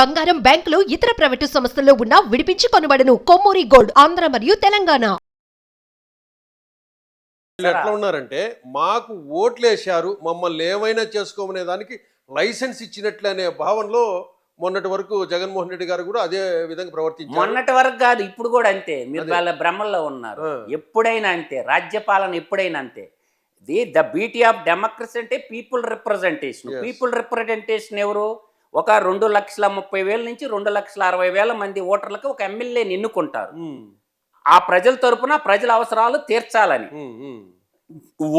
బంగారం బ్యాంకులు ఇతర ప్రైవేటు సంస్థల్లో ఉన్న విడిపించి కొనబడను. కొమ్మూరి గోల్డ్ ఆంధ్ర మరియు తెలంగాణ. వీళ్ళు ఎట్లా ఉన్నారంటే మాకు ఓట్లు వేశారు మమ్మల్ని ఏమైనా చేసుకోమనే దానికి లైసెన్స్ ఇచ్చినట్లే అనే భావనలో మొన్నటి వరకు జగన్మోహన్ రెడ్డి గారు కూడా అదే విధంగా ప్రవర్తించారు. మొన్నటి వరకు కాదు ఇప్పుడు కూడా అంతే. మీరు. వాళ్ళ భ్రమల్లో ఉన్నారు. ఎప్పుడైనా అంతే. రాజ్యపాలన ఎప్పుడైనా అంతే. The the beauty of democracy అంటే పీపుల్ రిప్రజెంటేషన్. పీపుల్ రిప్రజెంటేషన్ ఎవరు? ఒక రెండు లక్షల ముప్పై వేల నుంచి రెండు లక్షల అరవై వేల మంది ఓటర్లకు ఒక ఎమ్మెల్యేని ఎన్నుకుంటారు ఆ ప్రజల తరపున ప్రజల అవసరాలు తీర్చాలని.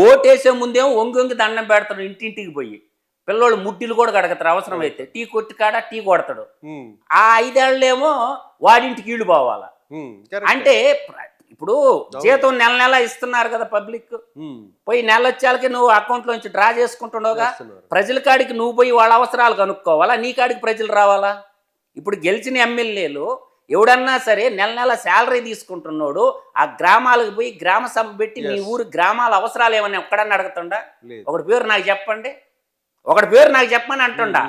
ఓటేసే ముందేమో వంగి దండం పెడతాడు ఇంటింటికి పోయి. పిల్లోళ్ళు ముడ్డిలు కూడా కడగతారు అవసరం అయితే టీ కొట్టి కాడ టీ కొడతాడు. ఆ ఐదేళ్ళేమో వాడింటికి ఇళ్ళు పోవాలా. అంటే ఇప్పుడు జీతం నెల నెల ఇస్తున్నారు కదా పబ్లిక్. పోయి నెల వచ్చేళ్ళకి నువ్వు అకౌంట్ లోంచి డ్రా చేసుకుంటుండవుగా. ప్రజల కాడికి నువ్వు పోయి వాళ్ళ అవసరాలు కనుక్కోవాలా? నీ కాడికి ప్రజలు రావాలా? ఇప్పుడు గెలిచిన ఎమ్మెల్యేలు ఎవడన్నా సరే నెల నెల శాలరీ తీసుకుంటున్నాడు ఆ గ్రామాలకు పోయి గ్రామ సభ పెట్టి మీ. ఊరు గ్రామాల అవసరాలు ఏమన్నా ఎక్కడన్నా అడుగుతుండా. ఒకటి పేరు నాకు చెప్పండి. ఒకటి పేరు నాకు చెప్పమని అంటుండా.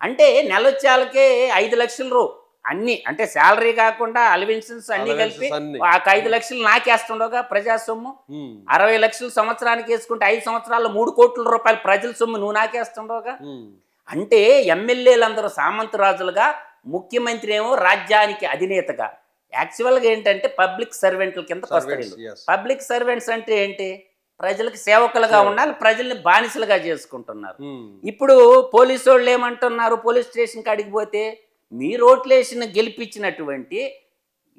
అంటే నెల వచ్చేళ్ళకే ఐదు లక్షల రూ. అన్ని అంటే శాలరీ కాకుండా అలివెన్సెస్ అన్ని కలిపి. ఆ ఐదు లక్షలు నాకేస్తుండగా ప్రజా సొమ్ము ఉమ్, అరవై లక్షలు సంవత్సరానికి వేసుకుంటే ఐదు సంవత్సరాల్లో మూడు కోట్ల రూపాయలు ప్రజల సొమ్ము నువ్వు నాకేస్తుండవుగా? ఉమ్, అంటే ఎమ్మెల్యేలందరూ సామంతరాజులుగా ముఖ్యమంత్రి ఏమో రాజ్యానికి అధినేతగా. యాక్చువల్గా ఏంటంటే పబ్లిక్ సర్వెంట్ల కిందకు వస్తారు. పబ్లిక్ సర్వెంట్స్ అంటే ఏంటి? ప్రజలకు సేవకులుగా ఉండాలి ప్రజల్ని బానిసలుగా చేసుకుంటున్నారు. ఇప్పుడు పోలీసు వాళ్ళు ఏమంటున్నారు పోలీస్ స్టేషన్ కాడికి పోతే మీ రోట్లేసిన గెలిపించినటువంటి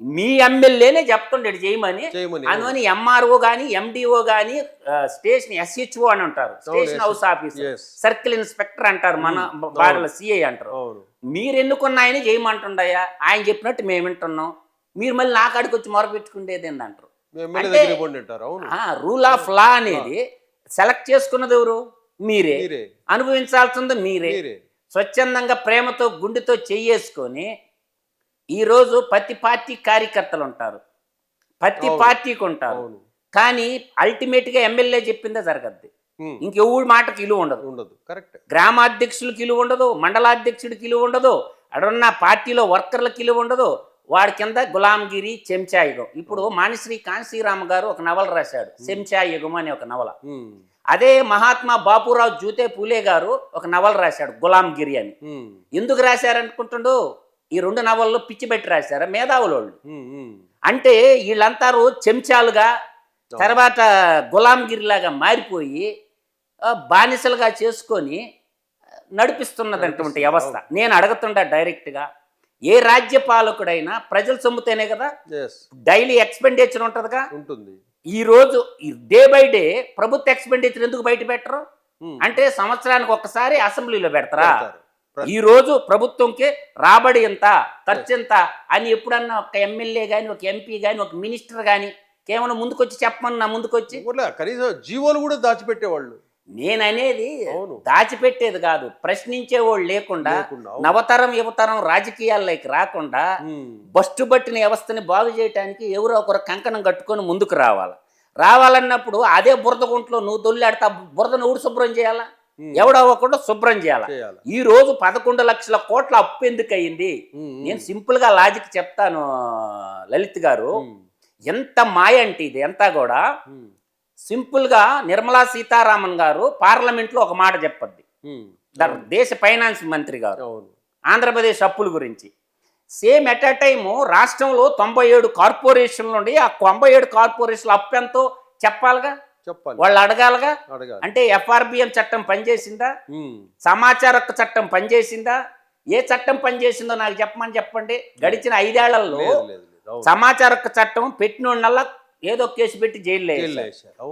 మీ ఎమ్మెల్యేనే చెప్తుండేది చేయమని. అందువని ఎంఆర్ఓ కానీ ఎండిఓ కానీ స్టేషన్ ఎస్హెచ్ఓ అని ఉంటారు station house officer yes. Circle inspector అంటారు మన Hmm. భారత సిఐ అంటారు. మీరు ఎన్నుకున్న ఆయన చేయమంటుండయా? ఆయన చెప్పినట్టు మేము వింటున్నాం. మీరు మళ్ళీ నా కాడికి వచ్చి మొరపెట్టుకుండేది అంటే- అంటారు. రూల్ ఆఫ్ లా అనేది సెలెక్ట్ చేసుకున్నది ఎవరు? మీరే. అనుభవించాల్సింది మీరే. స్వచ్ఛందంగా ప్రేమతో గుండెతో చెయ్యేసుకొని ఈరోజు ప్రతి పార్టీ కార్యకర్తలు ఉంటారు ప్రతి. పార్టీకి ఉంటారు కానీ అల్టిమేట్గా ఎమ్మెల్యే చెప్పిందే జరగద్ది. ఉమ్, ఇంకెవడి మాటకి ఇలువ ఉండదు. ఉండదు. కరెక్ట్. గ్రామాధ్యక్షులకి ఇలువ ఉండదు మండలాధ్యక్షుడికి ఇలువ ఉండదు అడున్న పార్టీలో వర్కర్లకి ఇలువ ఉండదు వాడి కింద గులాంగిరి చెంచాయుగం. ఇప్పుడు మానిశ్రీ కాంశీరామ గారు ఒక నవల రాశాడు. చెంచాయుగం అనే ఒక నవల. అదే మహాత్మా బాపురావు జూతే పూలే గారు ఒక నవల రాశాడు గులాంగిరి అని. ఎందుకు రాశారనుకుంటుండు? ఈ రెండు నవల్లో పిచ్చి పెట్టి రాశారా? మేధావులు వాళ్ళు. అంటే వీళ్ళంతా చెంచాలుగా తర్వాత గులాంగిరిలాగా మారిపోయి బానిసలుగా చేసుకొని ఆ, నడిపిస్తున్నటువంటి వ్యవస్థ నేను అడుగుతుండా డైరెక్ట్గా ఏ రాజ్య పాలకుడైనా ప్రజల సొమ్ముతేనే కదా? డైలీ ఎక్స్పెండిచర్ ఉంటుందిగా? ఉంటుంది. ఈ రోజు డే బై డే ప్రభుత్వ ఎక్స్పెండిచర్ ఎందుకు బయట పెట్టరు? అంటే సంవత్సరానికి ఒక్కసారి అసెంబ్లీలో పెడతారా? ఈ రోజు ప్రభుత్వంకి రాబడి ఎంత ఖర్చు ఎంత అని ఎప్పుడన్నా ఒక ఎమ్మెల్యే కానీ ఒక ఎంపీ కానీ ఒక మినిస్టర్ కానీ కేవలం ముందుకొచ్చి చెప్పమన్నా ముందుకొచ్చి? కనీసం జీవోలు కూడా దాచిపెట్టేవాళ్ళు. నేననేది. దాచిపెట్టేది కాదు. ప్రశ్నించే వాళ్ళు లేకుండా. నవతరం యువతరం రాజకీయాల్లోకి రాకుండా బస్టు పట్టిన వ్యవస్థని బాగు చేయడానికి ఎవరో ఒకరు కంకణం కట్టుకొని ముందుకు రావాలి. రావాలన్నప్పుడు అదే బురద గుంట్లో నువ్వు దొల్లాడితే బురదను ఊడు శుభ్రం చేయాలా? ఎవడో ఒకడు శుభ్రం చేయాలా? ఈ రోజు పదకొండు లక్షల కోట్ల అప్పు ఎందుకు అయింది నేను సింపుల్గా లాజిక్ చెప్తాను లలిత్ గారు. ఎంత మాయ అంటే ఇది ఎంత కూడా ఉమ్, సింపుల్గా నిర్మలా సీతారామన్ గారు పార్లమెంట్లో ఒక మాట చెప్పద్ది. దేశ ఫైనాన్స్ మంత్రి గారు. అవును. ఆంధ్రప్రదేశ్ అప్పుల గురించి. సేమ్ ఎట్ అ టైము రాష్ట్రంలో తొంభై ఏడు కార్పొరేషన్లు ఉండి ఆ తొంభై ఏడు కార్పొరేషన్ల అప్పు ఎంతో చెప్పాలిగా? చెప్పాలి. వాళ్ళు అడగాలిగా? అడగాలి. అంటే ఎఫ్ఆర్బిఎం చట్టం పనిచేసిందా? సమాచార చట్టం పనిచేసిందా? ఏ చట్టం పనిచేసిందో నాకు చెప్పమని చెప్పండి. గడిచిన ఐదేళ్ళలో. సమాచార చట్టం పెట్టినోళ్ళ ఏదో కేసు పెట్టి జైల్లో.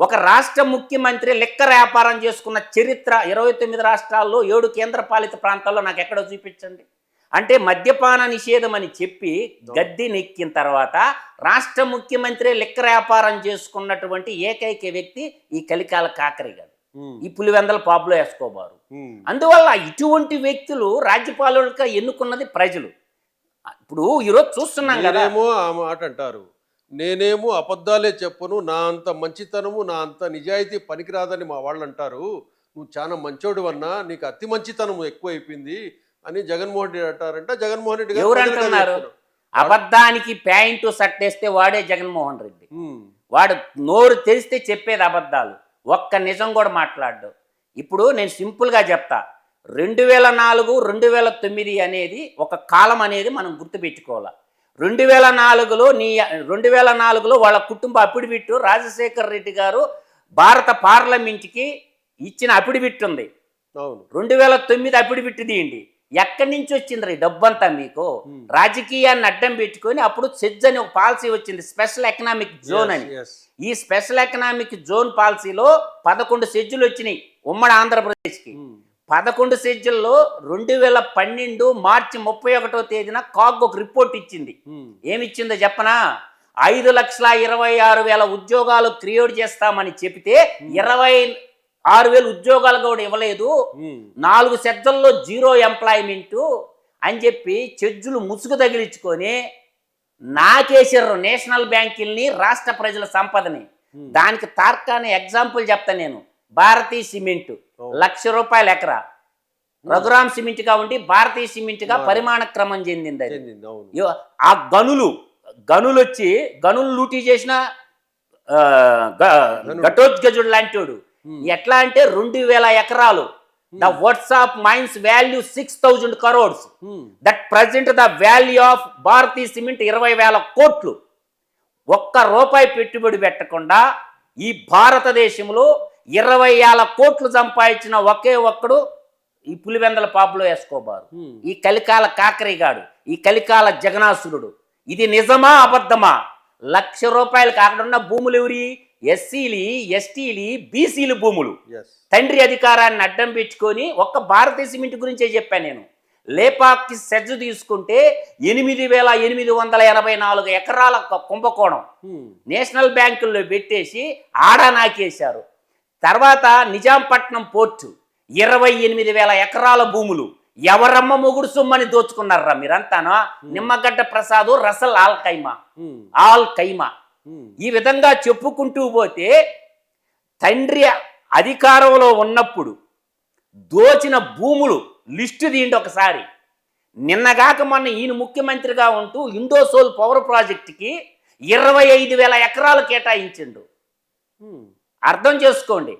ఒక రాష్ట్ర ముఖ్యమంత్రి లిక్కర్ వ్యాపారం చేసుకున్న చరిత్ర ఇరవై తొమ్మిది రాష్ట్రాల్లో ఏడు కేంద్ర పాలిత ప్రాంతాల్లో నాకు ఎక్కడో చూపించండి. అంటే మద్యపాన నిషేధం అని చెప్పి గద్దె నెక్కిన తర్వాత రాష్ట్ర ముఖ్యమంత్రి లిక్కర్ వ్యాపారం చేసుకున్నటువంటి ఏకైక వ్యక్తి ఈ కలికాల కాకరి గారు. ఈ పులివెందల పాపులో వేసుకోబారు అందువల్ల ఇటువంటి వ్యక్తులు రాజ్యపాలకులుగా ఎన్నుకున్నది ప్రజలు. ఇప్పుడు ఈరోజు చూస్తున్నాం కదా. మాట అంటారు. నేనేమో అబద్ధాలే చెప్పను నా అంత మంచితనము నా అంత నిజాయితీ పనికిరాదని మా వాళ్ళు అంటారు నువ్వు చాలా మంచోడు అన్నా నీకు అతి మంచితనం ఎక్కువ అయిపోయింది అని జగన్మోహన్ రెడ్డి అంటారంట. జగన్మోహన్ రెడ్డి గారు. అబద్ధానికి ప్యాంటు సట్టేస్తే వాడే జగన్మోహన్ రెడ్డి. వాడు నోరు తెరిస్తే చెప్పేది అబద్ధాలు. ఒక్క నిజం కూడా మాట్లాడు ఇప్పుడు నేను సింపుల్గా చెప్తా. రెండు వేల నాలుగు రెండు వేల తొమ్మిది అనేది ఒక కాలం అనేది మనం గుర్తుపెట్టుకోవాలి? రెండు వేల నాలుగులో నీ రెండు వేల నాలుగులో వాళ్ళ కుటుంబ అఫిడవిట్ రాజశేఖర్ రెడ్డి గారు భారత పార్లమెంట్కి ఇచ్చిన అఫిడవిట్ ఉంది. రెండు వేల తొమ్మిది అఫిడవిట్ తీయండి. ఎక్కడి నుంచి వచ్చింది డబ్బంతా మీకు? Hmm. రాజకీయాన్ని అడ్డం పెట్టుకొని అప్పుడు సెజ్ అని ఒక పాలసీ వచ్చింది స్పెషల్ ఎకనామిక్ జోన్ అని. ఈ స్పెషల్ ఎకనామిక్ జోన్ పాలసీలో పదకొండు సెజ్జులు వచ్చినాయి ఉమ్మడి ఆంధ్రప్రదేశ్కి. ఉమ్, పదకొండు సెజ్జుల్లో రెండు వేల పన్నెండు మార్చి ముప్పై ఒకటో తేదీన కాగ్ ఒక రిపోర్ట్ ఇచ్చింది. ఏమిచ్చిందో చెప్పనా? ఐదు లక్షల ఇరవై ఆరు వేల ఉద్యోగాలు క్రియేట్ చేస్తామని చెబితే ఇరవై ఆరు వేల ఉద్యోగాలు కూడా ఇవ్వలేదు. నాలుగు సెజ్జల్లో జీరో ఎంప్లాయ్మెంట్ అని చెప్పి చెజ్జులు ముసుగు తగిలించుకొని నాకేసారు నేషనల్ బ్యాంకుల్ని రాష్ట్ర ప్రజల సంపదని. దానికి తార్కాన్ని ఎగ్జాంపుల్ చెప్తా నేను. భారతీయ సిమెంట్. లక్ష రూపాయల ఎకరా. రఘురామ్ సిమెంట్గా ఉండి భారతీయ సిమెంట్గా. పరిమాణ క్రమం చెందింది అది. ఆ గనులు గనులు వచ్చి గనులు లూటీ చేసిన. ఘటోత్కజుడు లాంటివాడు ఎట్లా అంటే రెండు వేల ఎకరాలు. The WhatsApp mines value six thousand crores. That present the value of Bharatiya Cement ఇరవై వేల కోట్లు. ఒక్క రూపాయి పెట్టుబడి పెట్టకుండా ఈ భారతదేశంలో ఇరవై వేల కోట్లు సంపాదించిన ఒకే ఒక్కడు ఈ పులివెందల పాపులో వేసుకోబారు ఈ కలికాల కాకరిగాడు ఈ కలికాల జగనాసురుడు ఇది నిజమా అబద్ధమా? లక్ష రూపాయలు కాకుండా భూములు ఎవరి? ఎస్సీలి ఎస్టీలి బీసీలు భూములు. తండ్రి అధికారాన్ని అడ్డం పెట్టుకొని ఒక్క భారతీయ సిమెంట్ గురించే చెప్పాను నేను. లేపాక్కి సెజ్ తీసుకుంటే ఎనిమిది వేల ఎనిమిది వందల ఎనభై నాలుగు ఎకరాల కుంభకోణం నేషనల్ బ్యాంకుల్లో పెట్టేసి ఆడ నాకేశారు. తర్వాత నిజాంపట్నం పోర్టు. ఇరవై ఎనిమిది వేల ఎకరాల భూములు. ఎవరమ్మ మొగుడు సొమ్మని దోచుకున్నారా మీరంతానా? Nimmagadda Prasad Ras Al Khaimah Al Khaimah ఈ విధంగా చెప్పుకుంటూ పోతే తండ్రి అధికారంలో ఉన్నప్పుడు దోచిన భూములు లిస్టు తీయండి ఒకసారి. నిన్నగాక మొన్న ఈయన ముఖ్యమంత్రిగా ఉంటూ ఇండోసోల్ పవర్ ప్రాజెక్టుకి ఇరవై ఐదు వేల ఎకరాలు కేటాయించిండు. అర్థం చేసుకోండి.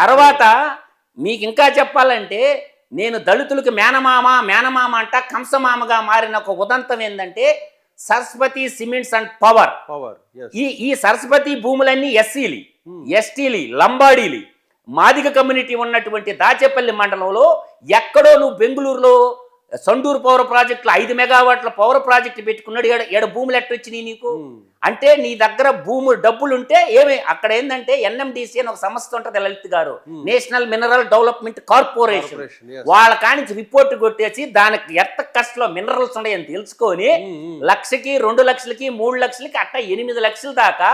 తర్వాత మీకు ఇంకా చెప్పాలంటే నేను దళితులకు మేనమామ మేనమామ అంట కంసమామగా మారిన ఒక ఉదంతం ఏంటంటే Saraswati Cements and Power Power. ఈ ఈ సరస్వతి భూములన్నీ ఎస్సీలి Hmm. ఎస్టీలి లంబాడీలి మాదిగ కమ్యూనిటీ ఉన్నటువంటి దాచేపల్లి మండలంలో ఎక్కడో నువ్వు బెంగళూరులో సండూరు పవర్ ప్రాజెక్టులో ఐదు మెగావాట్ల పవర్ ప్రాజెక్టు పెట్టుకున్నాడు. ఏడ ఏడ భూములు ఎట్టొచ్చినాయి నీకు? అంటే నీ దగ్గర భూములు డబ్బులు ఉంటే ఏమి అక్కడ ఏంటంటే ఎన్ఎండిసి అని ఒక సంస్థ ఉంటుంది లలిత్ గారు. National Mineral Development Corporation. వాళ్ళ కానించి రిపోర్ట్ కొట్టేసి దానికి ఎంత కష్టలో మినరల్స్ ఉన్నాయని తెలుసుకొని లక్షకి రెండు లక్షలకి మూడు లక్షలకి అట్ట ఎనిమిది లక్షల దాకా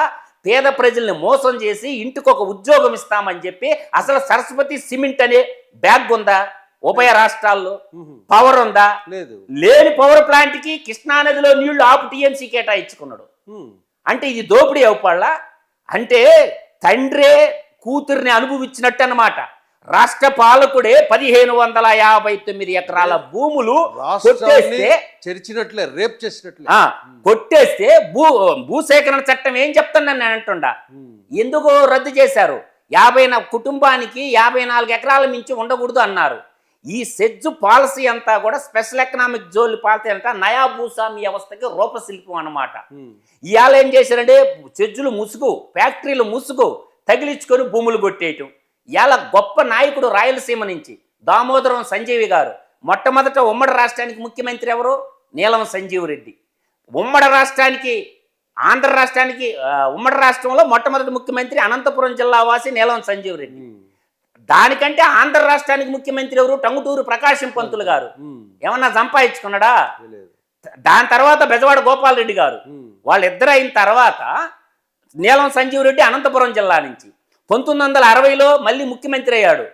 పేద ప్రజల్ని మోసం చేసి ఇంటికి ఒక ఉద్యోగం ఇస్తామని చెప్పి అసలు సరస్వతి సిమెంట్ అనే బ్యాగ్ ఉందా? ఉభయ రాష్ట్రాల్లో పవర్ ఉందా? లేదు. లేని పవర్ ప్లాంట్కి కృష్ణానదిలో నీళ్ళు ఆపు టీఎంసీ కేటాయించుకున్నాడు. అంటే ఇది దోపిడీ అవుపాళ్ళ అంటే తండ్రే కూతుర్ని అనుభవించినట్టు అన్నమాట రాష్ట్ర పాలకుడే పదిహేను వందల యాభై తొమ్మిది ఎకరాల భూములు కొట్టేస్తే చెరిచినట్లే రేప్ చేసినట్లే. కొట్టేస్తే భూ భూసేకరణ చట్టం ఏం చెప్తానని నేను అంటుండా. ఎందుకు రద్దు చేశారు. యాభై కుటుంబానికి యాభై నాలుగు ఎకరాల మించి ఉండకూడదు అన్నారు. ఈ సెజ్జు పాలసీ అంతా కూడా స్పెషల్ ఎకనామిక్ జోన్ పాలసీ అంతా నయా భూస్వామి వ్యవస్థకి రూపశిల్పం అన్నమాట. ఉమ్, ఇవాళ ఏం చేశారంటే చెజ్జులు ముసుగు ఫ్యాక్టరీలు ముసుగు తగిలించుకొని భూములు కొట్టేయటం. ఇవాళ గొప్ప నాయకుడు రాయలసీమ నుంచి దామోదరం సంజీవి గారు మొట్టమొదట ఉమ్మడి రాష్ట్రానికి ముఖ్యమంత్రి ఎవరు? నీలం సంజీవ్ రెడ్డి. ఉమ్మడి రాష్ట్రానికి ఆంధ్ర రాష్ట్రానికి ఉమ్మడి రాష్ట్రంలో మొట్టమొదటి ముఖ్యమంత్రి అనంతపురం జిల్లా వాసి నీలం సంజీవ్ రెడ్డి. దానికంటే ఆంధ్ర రాష్ట్రానికి ముఖ్యమంత్రి ఎవరు? టంగుటూరు ప్రకాశం పంతులు గారు. ఏమన్నా సంపాదించుకున్నాడా? దాని తర్వాత బెజవాడ గోపాల్ రెడ్డి గారు. వాళ్ళిద్దరు అయిన తర్వాత నీలం సంజీవ్ రెడ్డి అనంతపురం జిల్లా నుంచి పంతొమ్మిది వందల అరవైలో మళ్ళీ ముఖ్యమంత్రి అయ్యాడు.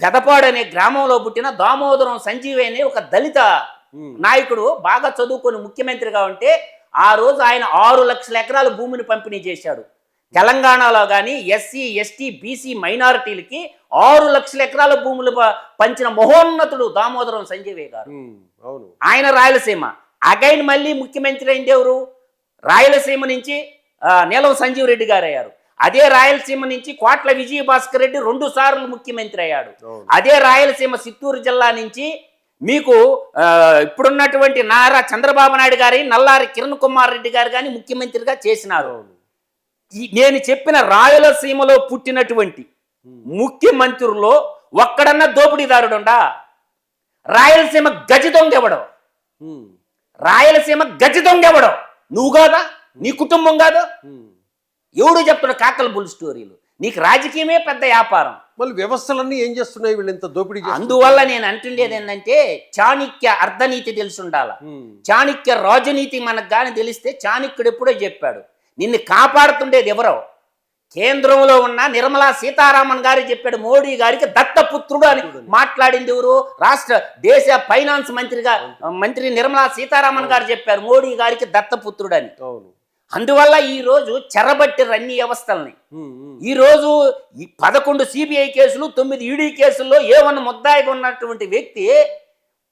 పెదపాడు అనే గ్రామంలో పుట్టిన దామోదరం సంజీవి అనే ఒక దళిత నాయకుడు బాగా చదువుకొని ముఖ్యమంత్రిగా ఉంటే ఆ రోజు ఆయన ఆరు లక్షల ఎకరాల భూమిని పంపిణీ చేశాడు. తెలంగాణలో కానీ ఎస్సీ ఎస్టీ బీసీ మైనారిటీలకి ఆరు లక్షల ఎకరాల భూములు పంచిన మహోన్నతుడు దామోదరం సంజయ్ గారు. అవును. ఆయన రాయలసీమ. అగైన్ మళ్ళీ ముఖ్యమంత్రి అయింది ఎవరు? రాయలసీమ నుంచి నీలం సంజీవ్ రెడ్డి గారు అయ్యారు. అదే రాయలసీమ నుంచి కోట్ల విజయ భాస్కర్ రెడ్డి రెండు సార్లు ముఖ్యమంత్రి అయ్యాడు. అదే రాయలసీమ చిత్తూరు జిల్లా నుంచి మీకు ఇప్పుడున్నటువంటి నారా చంద్రబాబు నాయుడు గారి నల్లారి కిరణ్ కుమార్ రెడ్డి గారు కానీ ముఖ్యమంత్రిగా చేసినారు. నేను చెప్పిన రాయలసీమలో పుట్టినటువంటి ముఖ్యమంత్రుల్లో ఒక్కడన్నా దోపిడీదారుడుండా? రాయలసీమ గజ దొంగ ఎవడో? ఉమ్, రాయలసీమ గజ దొంగ ఎవడో? నువ్వు కాదా? నీ కుటుంబం కాదు. ఎవడు చెప్తున్న కాకల బుల్ స్టోరీలు? నీకు రాజకీయమే పెద్ద వ్యాపారం. మళ్ళీ వ్యవస్థలన్నీ ఏం చేస్తున్నాయి? వీళ్ళు ఇంత దోపిడీ? అందువల్ల నేను అంటుండేది ఏంటంటే చాణక్య అర్ధనీతి తెలిసి ఉండాల చాణక్య రాజనీతి మనకు కానీ తెలిస్తే చాణక్యుడు ఎప్పుడో చెప్పాడు. నిన్ను కాపాడుతుండేది ఎవరో? కేంద్రంలో ఉన్న నిర్మలా సీతారామన్ గారు చెప్పాడు మోడీ గారికి దత్తపుత్రుడు అని మాట్లాడింది ఎవరు? రాష్ట్ర దేశ ఫైనాన్స్ మంత్రిగా మంత్రి నిర్మలా సీతారామన్ గారు చెప్పారు మోడీ గారికి దత్తపుత్రుడు అని. అందువల్ల ఈ రోజు చెరబట్టిర్రు అన్ని వ్యవస్థల్ని ఉమ్, ఉమ్, ఈ రోజు ఈ పదకొండు సిబిఐ కేసులు తొమ్మిది ఈడీ కేసుల్లో ఏమన్నా ముద్దాయిగా ఉన్నటువంటి వ్యక్తి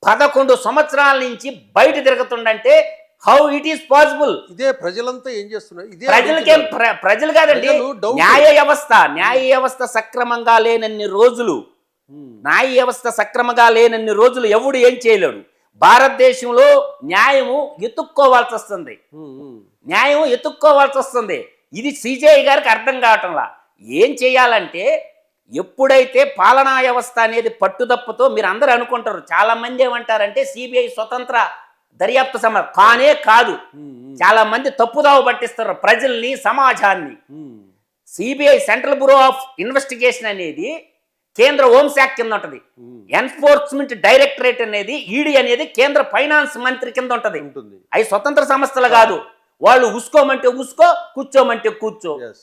పదకొండు సంవత్సరాల నుంచి బయట తిరుగుతుండంటే హౌ ఇట్ ఈస్ పాసిబుల్ ఇదే ప్రజలంతా ఏం చేస్తున్నారు? ఇదే ప్రజలకేం ప్రజలు కాదండి. న్యాయ వ్యవస్థ న్యాయ వ్యవస్థ సక్రమంగా లేనన్ని రోజులు. న్యాయ వ్యవస్థ సక్రమంగా లేనన్ని రోజులు ఎవడు ఏం చేయలేడు. భారతదేశంలో న్యాయము ఎత్తుక్కోవాల్సి వస్తుంది. న్యాయం ఎత్తుక్కోవాల్సి వస్తుంది. ఇది సిజేఐ గారికి అర్థం కావటంలా. ఏం చేయాలంటే ఎప్పుడైతే పాలనా వ్యవస్థ అనేది పట్టుదప్పుతో మీరు అందరూ అనుకుంటారు చాలా మంది ఏమంటారంటే సిబిఐ స్వతంత్ర దర్యాప్తు సమ కానే కాదు. చాలా మంది తప్పుదావ పట్టిస్తారు ప్రజల్ని సమాజాన్ని. CBI Central Bureau of Investigation అనేది కేంద్ర హోంశాఖ కింద ఉంటది. ఎన్ఫోర్స్మెంట్ డైరెక్టరేట్ అనేది ఈడీ అనేది కేంద్ర ఫైనాన్స్ మంత్రి కింద ఉంటది. అవి స్వతంత్ర సంస్థలు కాదు. వాళ్ళు ఉసుకోమంటే ఉసుకో కూర్చోమంటే కూర్చో.